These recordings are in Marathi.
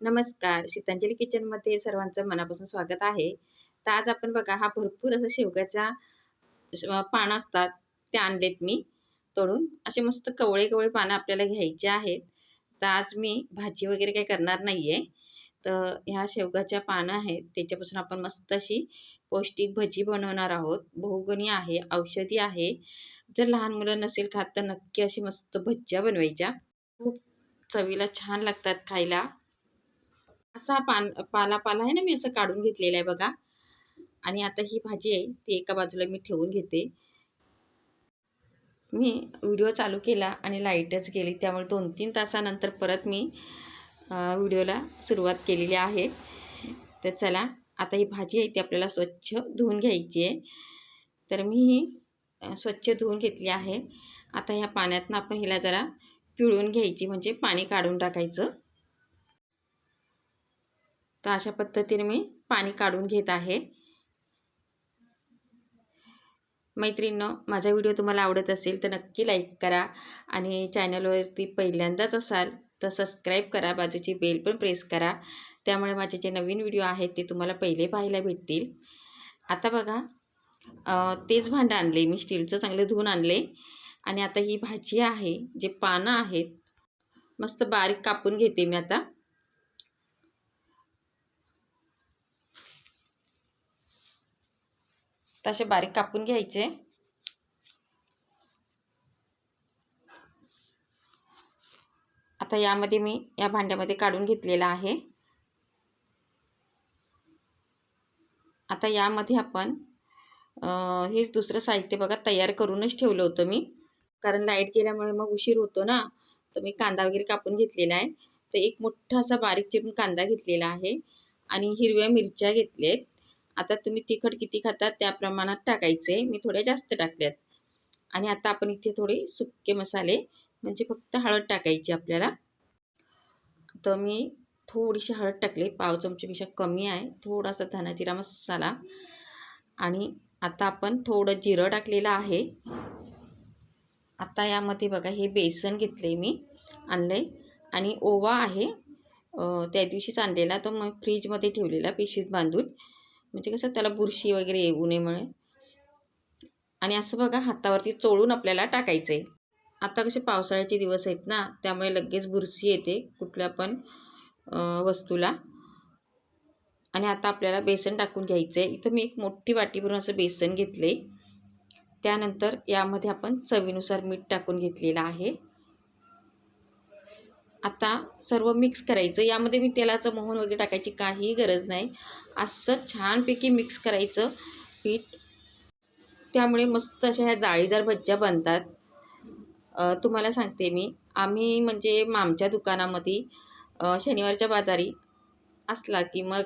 नमस्कार. सीतांजली किचनमध्ये सर्वांचं मनापासून स्वागत आहे. तर आज आपण बघा हा भरपूर असं शेवग्याच्या पानं असतात ते आणलेत मी तोडून. असे मस्त कवळे कवळे पानं आपल्याला घ्यायचे आहेत. तर आज मी भाजी वगैरे काही करणार नाही आहे तर ह्या शेवगाच्या पानं आहेत. त्याच्यापासून आपण मस्त अशी पौष्टिक भजी बनवणार आहोत. बहुगुणी आहे औषधी आहे. जर लहान मुलं नसेल खात तर नक्की अशी मस्त भज्या बनवायच्या. खूप चवीला छान लागतात खायला. असा पान पाला पाला आहे ना मी असं काढून घेतलेला आहे बघा. आणि आता ही भाजी आहे ती एका बाजूला मी ठेवून घेते. मी व्हिडिओ चालू केला आणि लाईटच गेली त्यामुळे दोन तीन तासानंतर परत मी व्हिडिओला सुरुवात केलेली आहे. तर चला आता ही भाजी आहे ती आपल्याला स्वच्छ धुवून घ्यायची आहे. तर मी ही स्वच्छ धुवून घेतली आहे. आता ह्या पाण्यातनं आपण हिला जरा पिळून घ्यायची म्हणजे पाणी काढून टाकायचं. तर अशा पद्धतीने मी पाणी काढून घेत आहे. मैत्रिणींनो माझा व्हिडिओ तुम्हाला आवडत असेल तर नक्की लाईक करा आणि चॅनलवरती पहिल्यांदाच असाल तर सबस्क्राईब करा बाजूची बेल पण प्रेस करा. त्यामुळे माझे जे नवीन व्हिडिओ आहेत ते तुम्हाला पहिले पाहायला भेटतील. आता बघा तेच भांडं आणले मी स्टीलचं चांगलं धुवून आणले आणि आता ही भाजी आहे जे पानं आहेत मस्त बारीक कापून घेते मी आता. तसे बारीक कापून घ्यायचे. आता यामध्ये मी या भांड्यामध्ये काढून घेतलेला आहे. आता यामध्ये आपण हेच दुसरं साहित्य बघा तयार करूनच ठेवलं होतं मी. कारण लाइट गेल्यामुळे मग उशीर होतो ना तर मी कांदा वगैरे कापून घेतलेला आहे. तर एक मोठा असा बारीक चिरून कांदा घेतलेला आहे. आणि हिरव्या मिरच्या घेतलेत. आता तुम्ही तिखट किती खातात त्या प्रमाणात टाकायचे. मी थोड्या जास्त टाकल्यात आणि आता आपण इथे थोडे सुके मसाले म्हणजे फक्त हळद टाकायची आपल्याला. तर मी थोडीशी हळद टाकली. पाव चमचेपेक्षा कमी आहे. थोडासा धना जिरा मसाला. आणि आता आपण थोडं जिरं टाकलेलं आहे. आता यामध्ये बघा हे बेसन घेतले मी आणले आणि ओवा आहे. त्या दिवशीच आणलेला. तो मग फ्रीजमध्ये ठेवलेला पिशवीत बांधून. म्हणजे कसं त्याला बुरशी वगैरे येऊ नये म्हणून आणि असं बघा हातावरती चोळून आपल्याला टाकायचं आहे आता कसे पावसाळ्याचे दिवस आहेत ना त्यामुळे लगेच बुरशी येते कुठल्या पण वस्तूला. आणि आता आपल्याला बेसन टाकून घ्यायचं आहे इथं मी एक मोठी वाटी भरून असं बेसन घेतले त्यानंतर यामध्ये आपण चवीनुसार मीठ टाकून घेतलेलं आहे. आता सर्व मिक्स करायचं. यामध्ये मी तेलाचं मोहन वगैरे टाकायची काही गरज नाही. असं छानपैकी मिक्स करायचं पीठ. त्यामुळे मस्त अशा ह्या जाळीदार भज्या बनतात. तुम्हाला सांगते मी. आम्ही म्हणजे आमच्या दुकानामध्ये शनिवारच्या बाजारी असला की मग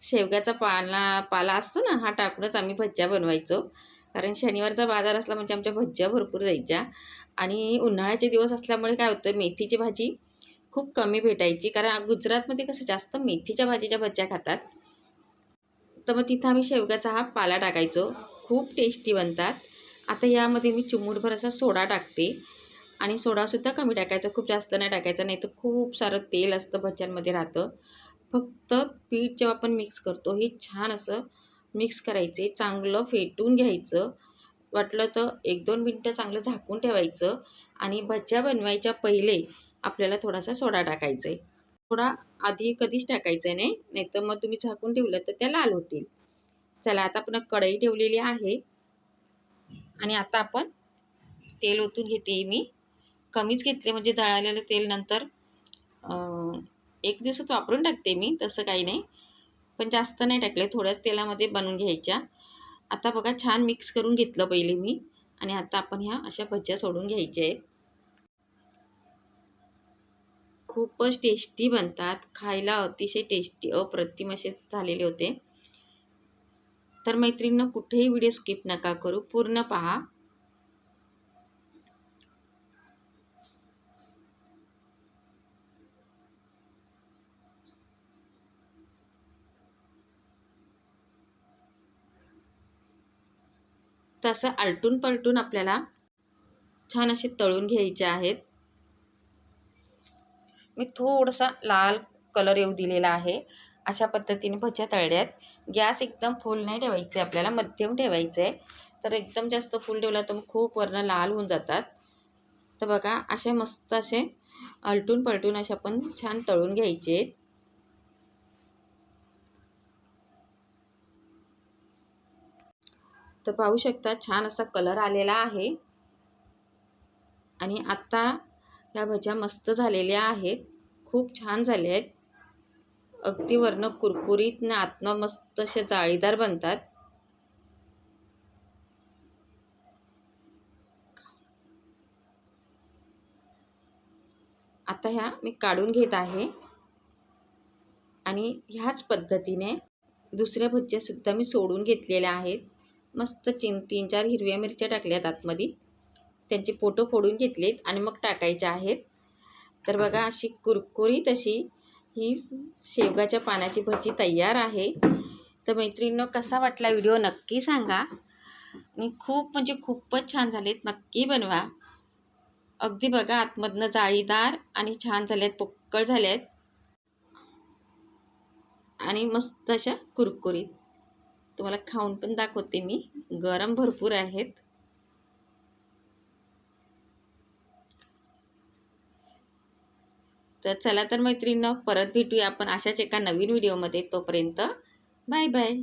शेवग्याचा पाला पाला असतो ना हा टाकूनच आम्ही भज्या बनवायचो. कारण शनिवारचा बाजार असला म्हणजे आमच्या भज्या भरपूर जायच्या आणि उन्हाळ्याचे दिवस असल्यामुळे काय होतं मेथीची भाजी खूप कमी भेटायची कारण गुजरातमध्ये कसं जास्त मेथीच्या भाजीच्या भज्या खातात. तर मग तिथं आम्ही शेवग्याचा हा पाला टाकायचो. खूप टेस्टी बनतात. आता यामध्ये मी चिमूटभर असा सोडा टाकते. आणि सोडासुद्धा कमी टाकायचा खूप जास्त नाही टाकायचा नाही तर खूप सारं तेल असतं भज्यांमध्ये राहतं. फक्त पीठ जेव्हा आपण मिक्स करतो हे छान असं मिक्स करायचे चांगलं फेटून घ्यायचं. वाटलं तर एक दोन मिनटं चांगलं झाकून ठेवायचं. आणि भज्या बनवायच्या पहिले आपल्याला थोडासा सोडा टाकायचा आहे थोडा आधी कधीच टाकायचा नाही नाहीतर मग तुम्ही झाकून ठेवलं तर त्या लाल होतील. चला आता आपण कढई ठेवलेली आहे. आणि आता आपण तेल ओतून घेते मी. कमीच घेतले म्हणजे जळालेलं तेल नंतर एक दिवसात वापरून टाकते मी तसं काही नाही. पण जास्त नाही टाकले थोड्याच तेलामध्ये बनवून घ्यायच्या. आता बघा छान मिक्स करून घेतलं पहिले मी. आणि आता आपण ह्या अशा भज्या सोडून घ्यायच्या आहेत. खूपच टेस्टी बनतात. खायला अतिशय टेस्टी अप्रतिम असे झालेले होते. तर मैत्रिणींनो कुठेही व्हिडिओ स्किप नका करू. पूर्ण पहा. तसं आलटून पलटून आपल्याला छान असे तळून घ्यायचे आहेत. मी थोडासा लाल कलर येऊ दिलेला आहे. अशा पद्धतीने भज्या तळल्यात. गॅस एकदम फुल नाही ठेवायचे आपल्याला मध्यम ठेवायचं. आहे तर एकदम जास्त फुल ठेवला तर मग खूप वरनं लाल होऊन जातात. तर बघा असे मस्त असे अलटून पलटून असे आपण छान तळून घ्यायचे. तर पाहू शकता छान असा कलर आलेला आहे. आणि आत्ता ह्या भज्या मस्त झालेल्या आहेत. खूप छान झाल्या आहेत. अगदी वरनं कुरकुरीत ना आतनं मस्त असे जाळीदार बनतात. आता ह्या मी काढून घेत आहे. आणि ह्याच पद्धतीने दुसऱ्या भज्यासुद्धा मी सोडून घेतलेल्या आहेत. मस्त चिन तीन चार हिरव्या मिरच्या टाकल्यात आतमध्ये. त्यांचे फोटो फोडून घेतलेत आणि मग टाकायचे आहेत. तर बघा अशी कुरकुरीत अशी ही शेवगाच्या पानाची भजी तयार आहे. तर मैत्रिणींनो कसा वाटला व्हिडिओ नक्की सांगा. आणि खूप म्हणजे खूपच छान झालेत. नक्की बनवा. अगदी बघा आतमधनं जाळीदार आणि छान झाल्यात पोक्कळ झाल्यात आणि मस्त अशा कुरकुरीत. तुम्हाला खाऊन पण दाखवते मी. गरम भरपूर आहेत. तर चला तर मैत्रिणींनो परत भेटूया आपण अशाच एका नवीन व्हिडिओमध्ये. तोपर्यंत बाय बाय.